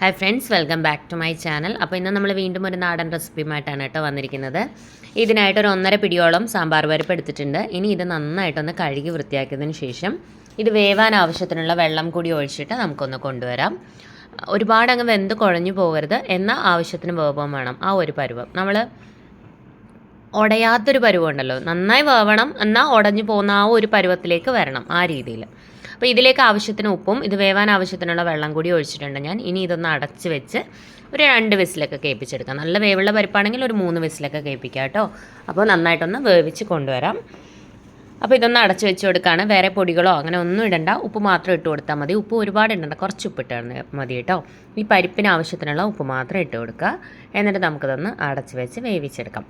Hi friends welcome back to my channel അപ്പോൾ ഇന്ന് നമ്മൾ വീണ്ടും ഒരു നാടൻ റെസിപ്പിയുമായിട്ടാണ് കേട്ടോ വന്നിരിക്കുന്നത്. ഇതിനായിട്ട് ഒരു ഒന്നര പിടിയോളം സാമ്പാർ പരിപ്പ് എടുത്തിട്ടുണ്ട്. ഇനി ഇത് നന്നായിട്ടൊന്ന് കഴുകി വൃത്തിയാക്കിയതിന് ശേഷം ഇത് വേവാൻ ആവശ്യത്തിനുള്ള വെള്ളം കൂടി ഒഴിച്ചിട്ട് നമുക്കൊന്ന് കൊണ്ടുവരാം. ഒരുപാട് അങ്ങ് വെന്ത് കുഴഞ്ഞു പോകരുത് എന്ന ആവശ്യത്തിന് വേവം വേണം. ആ ഒരു പരുവം. നമ്മൾ ഉടയാത്തൊരു പരുവമുണ്ടല്ലോ നന്നായി വേവണം എന്നാൽ ഉടഞ്ഞു പോകുന്ന ആ ഒരു പരുവത്തിലേക്ക് വരണം ആ രീതിയിൽ അപ്പോൾ ഇതിലേക്ക് ആവശ്യത്തിന് ഉപ്പും ഇത് വേവാൻ ആവശ്യത്തിനുള്ള വെള്ളം കൂടി ഒഴിച്ചിട്ടുണ്ട് ഞാൻ. ഇനി ഇതൊന്ന് അടച്ച് വെച്ച് ഒരു രണ്ട് വിസിലൊക്കെ കേൾപ്പിച്ചെടുക്കാം. നല്ല വേവുള്ള പരിപ്പാണെങ്കിൽ ഒരു മൂന്ന് വിസിലൊക്കെ കേൾപ്പിക്കാം കേട്ടോ. അപ്പോൾ നന്നായിട്ടൊന്ന് വേവിച്ച് കൊണ്ടുവരാം. അപ്പോൾ ഇതൊന്ന് അടച്ച് വെച്ച് കൊടുക്കുകയാണ് വേറെ പൊടികളോ അങ്ങനെ ഒന്നും ഇടണ്ട. ഉപ്പ് മാത്രം ഇട്ട് കൊടുത്താൽ മതി. ഉപ്പ് ഒരുപാട് ഇടണ്ട. കുറച്ച് ഉപ്പ് ഇട്ടാൽ മതി കേട്ടോ. ഈ പരിപ്പിന് ആവശ്യത്തിനുള്ള ഉപ്പ് മാത്രം ഇട്ട് കൊടുക്കുക. എന്നിട്ട് നമുക്കിതൊന്ന് അടച്ച് വെച്ച് വേവിച്ചെടുക്കാം.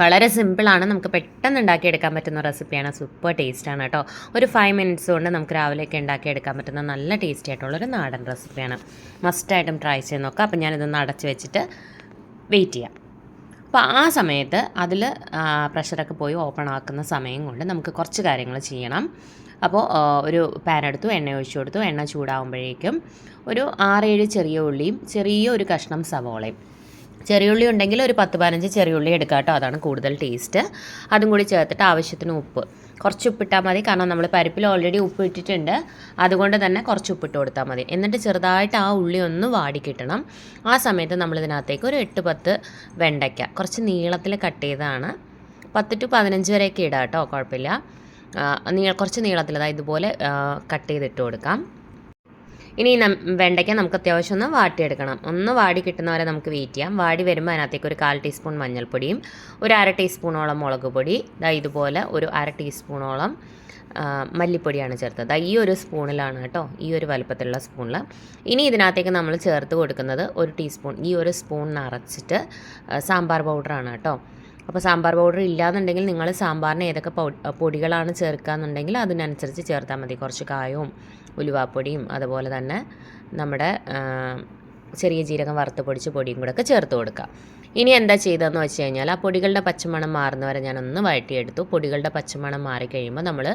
വളരെ സിമ്പിളാണ് നമുക്ക് പെട്ടെന്ന് ഉണ്ടാക്കിയെടുക്കാൻ പറ്റുന്ന റെസിപ്പിയാണ് സൂപ്പർ ടേസ്റ്റാണ് കേട്ടോ. ഒരു ഫൈവ് മിനിറ്റ്സ് കൊണ്ട് നമുക്ക് രാവിലെയൊക്കെ ഉണ്ടാക്കിയെടുക്കാൻ പറ്റുന്ന നല്ല ടേസ്റ്റി ആയിട്ടുള്ളൊരു നാടൻ റെസിപ്പിയാണ് മസ്റ്റായിട്ടും ട്രൈ ചെയ്ത് നോക്കാം. അപ്പോൾ ഞാനിതൊന്ന് അടച്ച് വെച്ചിട്ട് വെയിറ്റ് ചെയ്യാം. അപ്പോൾ ആ സമയത്ത് അതിൽ പ്രഷറൊക്കെ പോയി ഓപ്പൺ ആക്കുന്ന സമയം കൊണ്ട് നമുക്ക് കുറച്ച് കാര്യങ്ങൾ ചെയ്യണം. അപ്പോൾ ഒരു പാൻ എടുത്തു എണ്ണ ഒഴിച്ചു കൊടുത്തു. എണ്ണ ചൂടാകുമ്പോഴേക്കും ഒരു ആറേഴ് ചെറിയ ഉള്ളിയും ചെറിയ ഒരു കഷ്ണം സവോളയും. ചെറിയുള്ളി ഉണ്ടെങ്കിൽ ഒരു പത്ത് പതിനഞ്ച് ചെറിയുള്ളി എടുക്കാം കേട്ടോ. അതാണ് കൂടുതൽ ടേസ്റ്റ് അതും കൂടി ചേർത്തിട്ട് ആവശ്യത്തിന് ഉപ്പ്. കുറച്ച് ഉപ്പിട്ടാൽ മതി. കാരണം നമ്മൾ പരിപ്പിൽ ഓൾറെഡി ഉപ്പ് ഇട്ടിട്ടുണ്ട്. അതുകൊണ്ട് തന്നെ കുറച്ച് ഉപ്പിട്ട് കൊടുത്താൽ മതി. എന്നിട്ട് ചെറുതായിട്ട് ആ ഉള്ളി ഒന്ന് വാടി കിട്ടണം. ആ സമയത്ത് നമ്മൾ ഇതിനകത്തേക്ക് ഒരു എട്ട് പത്ത് വെണ്ടയ്ക്ക. കുറച്ച് നീളത്തിൽ കട്ട് ചെയ്തതാണ് പത്ത് ടു പതിനഞ്ച് വരെയൊക്കെ ഇടാം കേട്ടോ. കുഴപ്പമില്ല. നീ കുറച്ച് നീളത്തിൽ അതായത് ഇതുപോലെ കട്ട് ചെയ്തിട്ട് കൊടുക്കാം. ഇനി വെണ്ടയ്ക്ക നമുക്ക് അത്യാവശ്യം ഒന്ന് വാട്ടിയെടുക്കണം. ഒന്ന് വാടി കിട്ടുന്നവരെ നമുക്ക് വെയിറ്റ് ചെയ്യാം. വാടി വരുമ്പോൾ അതിനകത്തേക്ക് ഒരു കാൽ ടീസ്പൂൺ മഞ്ഞൾപ്പൊടിയും ഒരു അര ടീസ്പൂണോളം മുളക് പൊടി ദാ ഇതുപോലെ ഒരു അര ടീസ്പൂണോളം മല്ലിപ്പൊടിയാണ് ചേർത്തത്. ഈ ഒരു സ്പൂണിലാണ് കേട്ടോ ഈ ഒരു വലുപ്പത്തിലുള്ള സ്പൂണിൽ ഇനി ഇതിനകത്തേക്ക് നമ്മൾ ചേർത്ത് കൊടുക്കുന്നത് ഒരു ടീസ്പൂൺ ഈ ഒരു സ്പൂൺ നിറച്ചിട്ട് സാമ്പാർ പൗഡറാണ് കേട്ടോ. അപ്പോൾ സാമ്പാർ പൗഡർ ഇല്ലാന്നുണ്ടെങ്കിൽ നിങ്ങൾ സാമ്പാറിന് ഏതൊക്കെ പൊടികളാണ് ചേർക്കുക എന്നുണ്ടെങ്കിൽ അതിനനുസരിച്ച് ചേർത്താൽ മതി. കുറച്ച് കായവും ഉലുവാപ്പൊടിയും അതുപോലെ തന്നെ നമ്മുടെ ചെറിയ ജീരകം വറുത്ത് പൊടിച്ച് പൊടിയും കൂടെ ഒക്കെ ചേർത്ത് കൊടുക്കുക ഇനി എന്താ ചെയ്തതെന്ന് വെച്ച് കഴിഞ്ഞാൽ ആ പൊടികളുടെ പച്ചമണം മാറുന്നവരെ ഞാനൊന്ന് വഴറ്റിയെടുത്തു. പൊടികളുടെ പച്ചമണം മാറിക്കഴിയുമ്പോൾ നമ്മൾ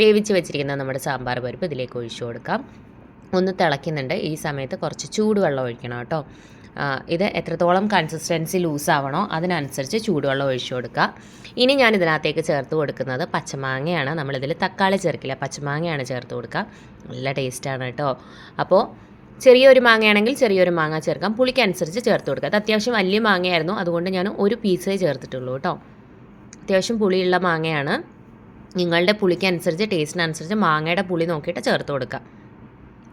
വേവിച്ച് വെച്ചിരിക്കുന്ന നമ്മുടെ സാമ്പാർ പരിപ്പ് ഇതിലേക്ക് ഒഴിച്ചു കൊടുക്കാം. ഒന്ന് തിളയ്ക്കുന്നുണ്ട്. ഈ സമയത്ത് കുറച്ച് ചൂടുവെള്ളം ഒഴിക്കണം കേട്ടോ. ഇത് എത്രത്തോളം കൺസിസ്റ്റൻസി ലൂസാവണോ അതിനനുസരിച്ച് ചൂടുവെള്ളം ഒഴിച്ചു കൊടുക്കുക. ഇനി ഞാൻ ഇതിനകത്തേക്ക് ചേർത്ത് കൊടുക്കുന്നത് പച്ചമാങ്ങയാണ്. നമ്മളിതിൽ തക്കാളി ചേർക്കില്ല. പച്ചമാങ്ങയാണ് ചേർത്ത് കൊടുക്കുക. നല്ല ടേസ്റ്റാണ് കേട്ടോ. അപ്പോൾ ചെറിയൊരു മാങ്ങയാണെങ്കിൽ ചെറിയൊരു മാങ്ങ ചേർക്കാം. പുളിക്കനുസരിച്ച് ചേർത്ത് കൊടുക്കുക. അത് അത്യാവശ്യം വലിയ മാങ്ങയായിരുന്നു. അതുകൊണ്ട് ഞാൻ ഒരു പീസേ ചേർത്തിട്ടുള്ളൂ കേട്ടോ. അത്യാവശ്യം പുളിയുള്ള മാങ്ങയാണ്. നിങ്ങളുടെ പുളിക്കനുസരിച്ച് ടേസ്റ്റിനനുസരിച്ച് മാങ്ങയുടെ പുളി നോക്കിയിട്ട് ചേർത്ത് കൊടുക്കുക.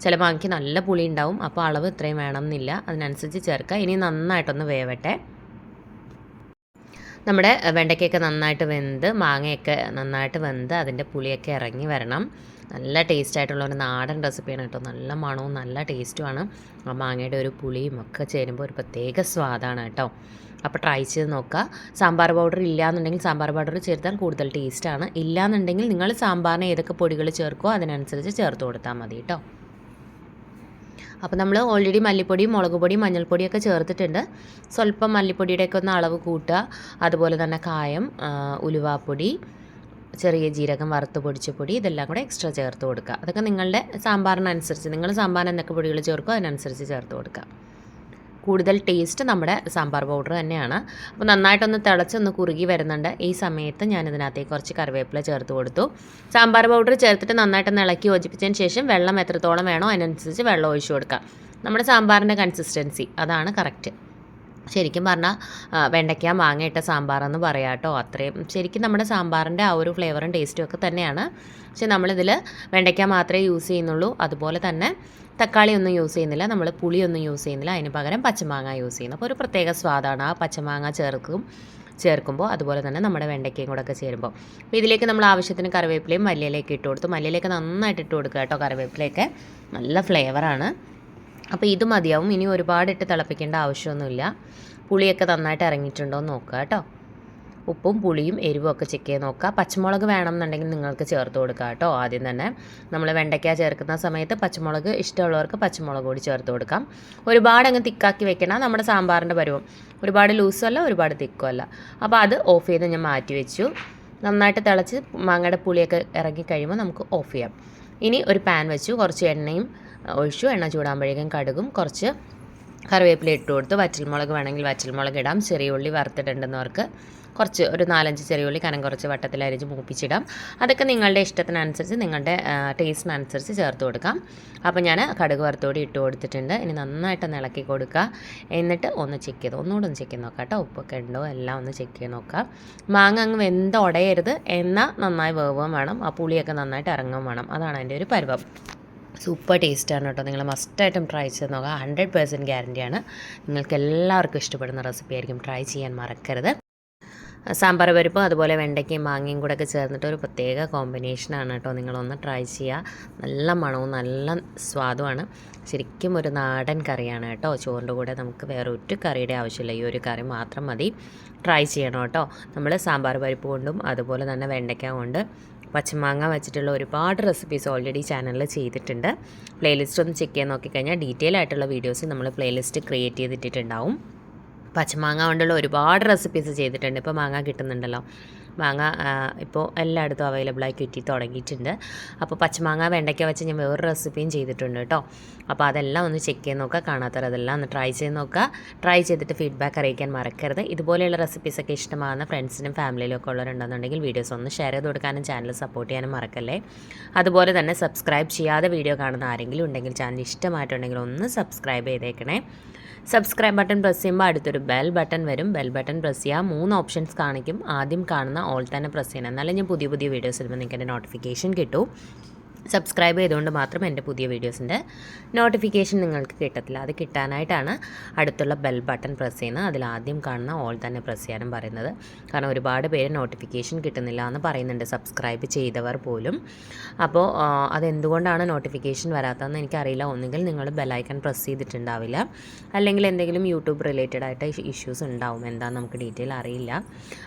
ചില മാങ്ങയ്ക്ക് നല്ല പുളി ഉണ്ടാവും അപ്പോൾ അളവ് ഇത്രയും വേണമെന്നില്ല. അതിനനുസരിച്ച് ചേർക്കുക. ഇനി നന്നായിട്ടൊന്ന് വേവട്ടെ. നമ്മുടെ വെണ്ടയ്ക്കൊക്കെ നന്നായിട്ട് വെന്ത് മാങ്ങയൊക്കെ നന്നായിട്ട് വെന്ത് അതിന്റെ പുളിയൊക്കെ ഇറങ്ങി വരണം. നല്ല ടേസ്റ്റ് ആയിട്ടുള്ള ഒരു നാടൻ റെസിപ്പിയാണ് കേട്ടോ. നല്ല മണവും നല്ല ടേസ്റ്റുമാണ് ആ മാങ്ങയുടെ ഒരു പുളിയും ഒക്കെ ചേരുമ്പോൾ ഒരു പ്രത്യേക സ്വാദാണ് കേട്ടോ. അപ്പോൾ ട്രൈ ചെയ്ത് നോക്കുക. സാമ്പാർ പൗഡർ ഇല്ലയെന്നുണ്ടെങ്കിൽ സാമ്പാർ പൗഡർ ചേർത്താൽ കൂടുതൽ ടേസ്റ്റാണ് ഇല്ലയെന്നുണ്ടെങ്കിൽ നിങ്ങൾ സാമ്പാറിന് ഏതൊക്കെ പൊടികൾ ചേർക്കുമോ അതിനനുസരിച്ച് ചേർത്ത് കൊടുത്താൽ മതി കേട്ടോ. അപ്പോൾ നമ്മൾ ഓൾറെഡി മല്ലിപ്പൊടി മുളക് പൊടിയും മഞ്ഞൾപ്പൊടിയൊക്കെ ചേർത്തിട്ടുണ്ട്. സ്വല്പം മല്ലിപ്പൊടിയുടെയൊക്കെ ഒന്ന് അളവ് കൂട്ടുക. അതുപോലെ തന്നെ കായം ഉലുവാപ്പൊടി ചെറിയ ജീരകം വറുത്ത് പൊടിച്ച പൊടി ഇതെല്ലാം കൂടെ എക്സ്ട്രാ ചേർത്ത് കൊടുക്കുക. അതൊക്കെ നിങ്ങളുടെ സാമ്പാറിനനുസരിച്ച് നിങ്ങൾ സാമ്പാറിന് എന്തൊക്കെ പൊടികൾ ചേർക്കുമോ അതിനനുസരിച്ച് ചേർത്ത് കൊടുക്കുക. കൂടുതൽ ടേസ്റ്റ് നമ്മുടെ സാമ്പാർ പൗഡർ തന്നെയാണ്. അപ്പോൾ നന്നായിട്ടൊന്ന് തിളച്ചൊന്ന് കുറുകി വരുന്നുണ്ട്. ഈ സമയത്ത് ഞാൻ ഇതിനകത്തേക്ക് കുറച്ച് കറിവേപ്പില ചേർത്ത് കൊടുത്തു. സാമ്പാർ പൗഡർ ചേർത്തിട്ട് നന്നായിട്ടൊന്ന് ഇളക്കി യോജിപ്പിച്ചതിന് ശേഷം വെള്ളം എത്രത്തോളം വേണോ അതിനനുസരിച്ച് വെള്ളം ഒഴിച്ചു കൊടുക്കാം. നമ്മുടെ സാമ്പാറിന്റെ കൺസിസ്റ്റൻസി അതാണ് കറക്റ്റ് ശരിക്കും പറഞ്ഞാൽ വെണ്ടയ്ക്ക മാങ്ങയിട്ട സാമ്പാറെന്ന് പറയാം കേട്ടോ അത്രയും. ശരിക്കും നമ്മുടെ സാമ്പാറിന്റെ ആ ഒരു ഫ്ലേവറും ടേസ്റ്റും ഒക്കെ തന്നെയാണ്. പക്ഷെ നമ്മളിതിൽ വെണ്ടയ്ക്ക മാത്രമേ യൂസ് ചെയ്യുന്നുള്ളൂ. അതുപോലെ തന്നെ തക്കാളി ഒന്നും യൂസ് ചെയ്യുന്നില്ല. നമ്മൾ പുളിയൊന്നും യൂസ് ചെയ്യുന്നില്ല. അതിന് പകരം പച്ചമാങ്ങ യൂസ് ചെയ്യുന്നു. അപ്പോൾ ഒരു പ്രത്യേക സ്വാദാണ് ആ പച്ചമാങ്ങ ചേർക്കും ചേർക്കുമ്പോൾ അതുപോലെ തന്നെ നമ്മുടെ വെണ്ടയ്ക്കയും കൂടെ ഒക്കെ ചേരുമ്പോൾ അപ്പോൾ ഇതിലേക്ക് നമ്മൾ ആവശ്യത്തിന് കറിവേപ്പിലയും മല്ലിയിലേക്ക് ഇട്ട് കൊടുത്തു മല്ലിയിലേക്ക് നന്നായിട്ട് ഇട്ട് കൊടുക്കുക കേട്ടോ കറിവേപ്പിലയൊക്കെ. നല്ല ഫ്ലേവറാണ് അപ്പോൾ ഇത് മതിയാവും. ഇനി ഒരുപാട് ഇട്ട് തിളപ്പിക്കേണ്ട ആവശ്യമൊന്നുമില്ല. പുളിയൊക്കെ നന്നായിട്ട് ഇറങ്ങിയിട്ടുണ്ടോ എന്ന് നോക്കുക കേട്ടോ. ഉപ്പും പുളിയും എരിവും ഒക്കെ ചെക്ക് ചെയ്ത് നോക്കുക. പച്ചമുളക് വേണമെന്നുണ്ടെങ്കിൽ നിങ്ങൾക്ക് ചേർത്ത് കൊടുക്കുക കേട്ടോ ആദ്യം തന്നെ. നമ്മൾ വെണ്ടയ്ക്ക ചേർക്കുന്ന സമയത്ത് പച്ചമുളക് ഇഷ്ടമുള്ളവർക്ക് പച്ചമുളക് കൂടി ചേർത്ത് കൊടുക്കാം. ഒരുപാട് അങ്ങ് തിക്കാക്കി വെക്കണം നമ്മുടെ സാമ്പാറിന്റെ പരുവം ഒരുപാട് ലൂസും അല്ല ഒരുപാട് തിക്കും അല്ല. അപ്പോൾ അത് ഓഫ് ചെയ്ത് ഞാൻ മാറ്റി വെച്ചു. നന്നായിട്ട് തിളച്ച് മാങ്ങയുടെ പുളിയൊക്കെ ഇറങ്ങി കഴിയുമ്പോൾ നമുക്ക് ഓഫ് ചെയ്യാം. ഇനി ഒരു പാൻ വെച്ചു. കുറച്ച് എണ്ണയും ഒഴിച്ചു എണ്ണ ചൂടാകുമ്പോഴേക്കും കടുകും കുറച്ച് കറിവേപ്പില ഇട്ട് കൊടുത്ത് വറ്റൽമുളക് വേണമെങ്കിൽ വറ്റൽമുളക് ഇടാം. ചെറിയ ഉള്ളി വറുത്തിട്ടുണ്ടെന്നവർക്ക് കുറച്ച് ഒരു നാലഞ്ച് ചെറിയ ഉള്ളി കനം കുറച്ച് വട്ടത്തിൽ അരിഞ്ഞ് മൂപ്പിച്ചിടാം. അതൊക്കെ നിങ്ങളുടെ ഇഷ്ടത്തിനനുസരിച്ച് നിങ്ങളുടെ ടേസ്റ്റിനനുസരിച്ച് ചേർത്ത് കൊടുക്കാം. അപ്പോൾ ഞാൻ കടുക് വറുത്തോടി ഇട്ട് കൊടുത്തിട്ടുണ്ട്. ഇനി നന്നായിട്ട് ഇളക്കി കൊടുക്കുക. എന്നിട്ട് ഒന്ന് ചെക്ക് ചെയ്ത് ഒന്നുകൂടെ ഒന്ന് ചെക്ക് ചെയ്ത് നോക്കാം കേട്ടോ. ഉപ്പൊക്കെ ഉണ്ടോ? എല്ലാം ഒന്ന് ചെക്ക് ചെയ്ത് നോക്കാം. മാങ്ങ അങ്ങ് വെന്ത് ഉടയരുത്. എന്നാൽ നന്നായി വേവുകയും വേണം. ആ പുളിയൊക്കെ നന്നായിട്ട് ഇറങ്ങുകയും വേണം. അതാണ് അതിന്റെ ഒരു പരുവം. സൂപ്പർ ടേസ്റ്റാണ് കേട്ടോ. നിങ്ങൾ മസ്റ്റായിട്ടും ട്രൈ ചെയ്ത് നോക്കുക. ഹൺഡ്രഡ് പേഴ്സന്റ് ഗ്യാരന്റിയാണ് നിങ്ങൾക്ക് എല്ലാവർക്കും ഇഷ്ടപ്പെടുന്ന റെസിപ്പി ആയിരിക്കും ട്രൈ ചെയ്യാൻ മറക്കരുത്. സാമ്പാർ പരിപ്പും അതുപോലെ വെണ്ടയ്ക്കയും മാങ്ങയും കൂടെ ഒക്കെ ചേർന്നിട്ട് ഒരു പ്രത്യേക കോമ്പിനേഷനാണ് കേട്ടോ. നിങ്ങളൊന്ന് ട്രൈ ചെയ്യുക. നല്ല മണവും നല്ല സ്വാദുമാണ്. ശരിക്കും ഒരു നാടൻ കറിയാണ് കേട്ടോ. ചോറിന്റെ കൂടെ നമുക്ക് വേറെ ഒരു കറിയുടെ ആവശ്യമില്ല. ഈ ഒരു കറി മാത്രം മതി. ട്രൈ ചെയ്യണം കേട്ടോ. നമ്മൾ സാമ്പാർ പരിപ്പ് കൊണ്ടും അതുപോലെ തന്നെ വെണ്ടയ്ക്ക കൊണ്ട് പച്ചമാങ്ങ വെച്ചിട്ടുള്ള ഒരുപാട് റെസിപ്പീസ് ഓൾറെഡി ചാനലിൽ ചെയ്തിട്ടുണ്ട്. പ്ലേലിസ്റ്റ് ഒന്ന് ചെക്ക് ചെയ്യാൻ നോക്കിക്കഴിഞ്ഞാൽ ഡീറ്റെയിൽ ആയിട്ടുള്ള വീഡിയോസ് നമ്മൾ പ്ലേലിസ്റ്റ് ക്രിയേറ്റ് ചെയ്തിട്ടുണ്ടാവും പച്ചമാങ്ങ കൊണ്ടുള്ള ഒരുപാട് റെസിപ്പീസ് ചെയ്തിട്ടുണ്ട്. ഇപ്പോൾ മാങ്ങ കിട്ടുന്നുണ്ടല്ലോ. മാങ്ങ ഇപ്പോൾ എല്ലായിടത്തും അവൈലബിൾ ആയി കിട്ടി തുടങ്ങിയിട്ടുണ്ട്. അപ്പോൾ പച്ചമാങ്ങ വെണ്ടയ്ക്ക വെച്ച് ഞാൻ വേറൊരു റെസിപ്പിയും ചെയ്തിട്ടുണ്ട് കേട്ടോ. അപ്പോൾ അതെല്ലാം ഒന്ന് ചെക്ക് ചെയ്ത് നോക്കുക കാണാത്തവർ അതെല്ലാം ഒന്ന് ട്രൈ ചെയ്ത് നോക്കുക. ട്രൈ ചെയ്തിട്ട് ഫീഡ്ബാക്ക് അറിയിക്കാൻ മറക്കരുത്. ഇതുപോലെയുള്ള റെസിപ്പീസൊക്കെ ഇഷ്ടമാകുന്ന ഫ്രണ്ട്സിനും ഫാമിലിയിലും ഒക്കെ ഉള്ളവരുണ്ടെന്നുണ്ടെങ്കിൽ വീഡിയോസ് ഒന്ന് ഷെയർ ചെയ്ത് കൊടുക്കാനും ചാനൽ സപ്പോർട്ട് ചെയ്യാനും മറക്കല്ലേ. അതുപോലെ തന്നെ സബ്സ്ക്രൈബ് ചെയ്യാതെ വീഡിയോ കാണുന്ന ആരെങ്കിലും ഉണ്ടെങ്കിൽ ചാനൽ ഇഷ്ടമായിട്ടുണ്ടെങ്കിൽ ഒന്ന് സബ്സ്ക്രൈബ് ചെയ്തേക്കണേ. സബ്സ്ക്രൈബ് ബട്ടൺ പ്രസ് ചെയ്യുമ്പോൾ അടുത്തൊരു ബെൽ ബട്ടൺ വരും. ബെൽ ബട്ടൺ പ്രസ് ചെയ്യുക മൂന്ന് ഓപ്ഷൻസ് കാണിക്കും. ആദ്യം കാണുന്ന ഓൾ തന്നെ പ്രസ് ചെയ്യണം. എന്നാലും ഞാൻ പുതിയ പുതിയ വീഡിയോസ് ഇടുമ്പോൾ നിങ്ങൾക്ക് എന്റെ നോട്ടിഫിക്കേഷൻ കിട്ടും. സബ്സ്ക്രൈബ് ചെയ്തുകൊണ്ട് മാത്രം എന്റെ പുതിയ വീഡിയോസിന്റെ നോട്ടിഫിക്കേഷൻ നിങ്ങൾക്ക് കിട്ടത്തില്ല. അത് കിട്ടാനായിട്ടാണ് അടുത്തുള്ള ബെൽ ബട്ടൺ പ്രസ് ചെയ്യുന്നത്. അതിൽ ആദ്യം കാണുന്ന ഓൾ തന്നെ പ്രസ് ചെയ്യാനും പറയുന്നത്. കാരണം ഒരുപാട് പേര് നോട്ടിഫിക്കേഷൻ കിട്ടുന്നില്ല എന്ന് പറയുന്നുണ്ട് സബ്സ്ക്രൈബ് ചെയ്തവർ പോലും. അപ്പോൾ അതെന്തുകൊണ്ടാണ് നോട്ടിഫിക്കേഷൻ വരാത്തതെന്ന് എനിക്കറിയില്ല. ഒന്നുകിൽ നിങ്ങൾ ബെല്ലൈക്കൺ പ്രസ് ചെയ്തിട്ടുണ്ടാവില്ല. അല്ലെങ്കിൽ എന്തെങ്കിലും യൂട്യൂബ് റിലേറ്റഡ് ആയിട്ട് ഇഷ്യൂസ് ഉണ്ടാവും. എന്താണെന്ന് നമുക്ക് ഡീറ്റെയിൽ അറിയില്ല.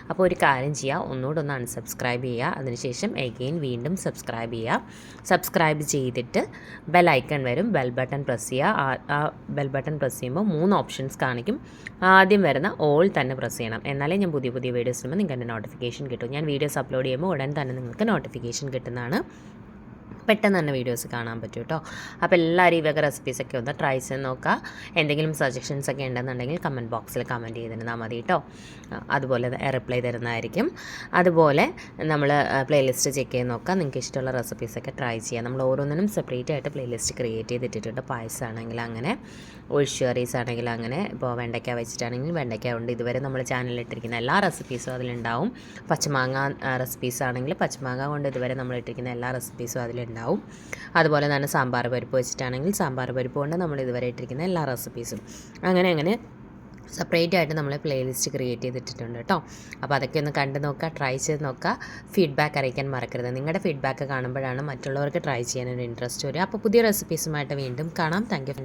അപ്പോൾ ഒരു കാര്യം ചെയ്യുക. ഒന്നുകൂടെ ഒന്ന് അൺസബ്സ്ക്രൈബ് ചെയ്യുക. അതിനുശേഷം എഗെയിൻ വീണ്ടും സബ്സ്ക്രൈബ് ചെയ്യുക. സബ്സ്ക്രൈബ് ചെയ്തിട്ട് ബെൽ ഐക്കൺ വരും. ബെൽ ബട്ടൺ പ്രസ് ചെയ്യുക. ആ ബെൽ ബട്ടൺ പ്രസ് ചെയ്യുമ്പോൾ മൂന്ന് ഓപ്ഷൻസ് കാണിക്കും. ആദ്യം വരുന്ന ഓൾ തന്നെ പ്രസ് ചെയ്യണം. എന്നാലേ ഞാൻ പുതിയ പുതിയ വീഡിയോസ് വരുമ്പോൾ നിങ്ങൾക്ക് എന്റെ നോട്ടിഫിക്കേഷൻ കിട്ടും. ഞാൻ വീഡിയോസ് അപ്ലോഡ് ചെയ്യുമ്പോൾ ഉടൻ തന്നെ നിങ്ങൾക്ക് നോട്ടിഫിക്കേഷൻ കിട്ടുന്നതാണ്. പെട്ടെന്ന് തന്നെ വീഡിയോസ് കാണാൻ പറ്റും കേട്ടോ അപ്പോൾ എല്ലാവരും ഇവയൊക്കെ റെസിപ്പീസൊക്കെ ഒന്ന് ട്രൈ ചെയ്ത് നോക്കുക എന്തെങ്കിലും സജഷൻസ് ഒക്കെ ഉണ്ടെന്നുണ്ടെങ്കിൽ കമന്റ് ബോക്സിൽ കമന്റ് ചെയ്തിരുന്നാൽ മതി കേട്ടോ അതുപോലെ റിപ്ലൈ തരുന്നതായിരിക്കും. അതുപോലെ നമ്മൾ പ്ലേലിസ്റ്റ് ചെക്ക് ചെയ്ത് നോക്കുക നിങ്ങൾക്ക് ഇഷ്ടമുള്ള റെസിപ്പീസൊക്കെ ട്രൈ ചെയ്യാം. നമ്മൾ ഓരോന്നിനും സെപ്പറേറ്റ് ആയിട്ട് പ്ലേലിസ്റ്റ് ക്രിയേറ്റ് ചെയ്തിട്ടിട്ടുണ്ട്. പായസമാണെങ്കിൽ അങ്ങനെ ഒഴിച്ചുകറീസ് ആണെങ്കിൽ അങ്ങനെ ഇപ്പോൾ വെണ്ടയ്ക്ക വെച്ചിട്ടാണെങ്കിൽ വെണ്ടയ്ക്ക ഉണ്ട്. ഇതുവരെ നമ്മൾ ചാനലിൽ ഇട്ടിരിക്കുന്ന എല്ലാ റെസിപ്പീസും അതിലുണ്ടാവും. പച്ചമാങ്ങ റെസിപ്പീസ് ആണെങ്കിൽ പച്ചമാങ്ങ കൊണ്ട് ഇതുവരെ നമ്മൾ ഇട്ടിരിക്കുന്ന എല്ലാ റെസിപ്പീസും അതിലുണ്ടാവും. ഉണ്ടാവും. അതുപോലെ തന്നെ സാമ്പാർ പരിപ്പ് വെച്ചിട്ടാണെങ്കിൽ സാമ്പാർ പരിപ്പ് കൊണ്ട് നമ്മൾ ഇതുവരെ ഇട്ടിരിക്കുന്ന എല്ലാ റെസിപ്പീസും അങ്ങനെ അങ്ങനെ സെപ്പറേറ്റ് ആയിട്ട് നമ്മൾ പ്ലേലിസ്റ്റ് ക്രിയേറ്റ് ചെയ്തിട്ടുണ്ട് കേട്ടോ അപ്പോൾ അതൊക്കെ ഒന്ന് കണ്ടു നോക്കുക ട്രൈ ചെയ്ത് നോക്കുക. ഫീഡ്ബാക്ക് അറിയിക്കാൻ മറക്കരുത്. നിങ്ങളുടെ ഫീഡ്ബാക്ക് കാണുമ്പോഴാണ് മറ്റുള്ളവർക്ക് ട്രൈ ചെയ്യാനൊരു ഇൻട്രസ്റ്റ് വരിക. അപ്പോൾ പുതിയ റെസിപ്പീസുമായിട്ട് വീണ്ടും കാണാം. താങ്ക്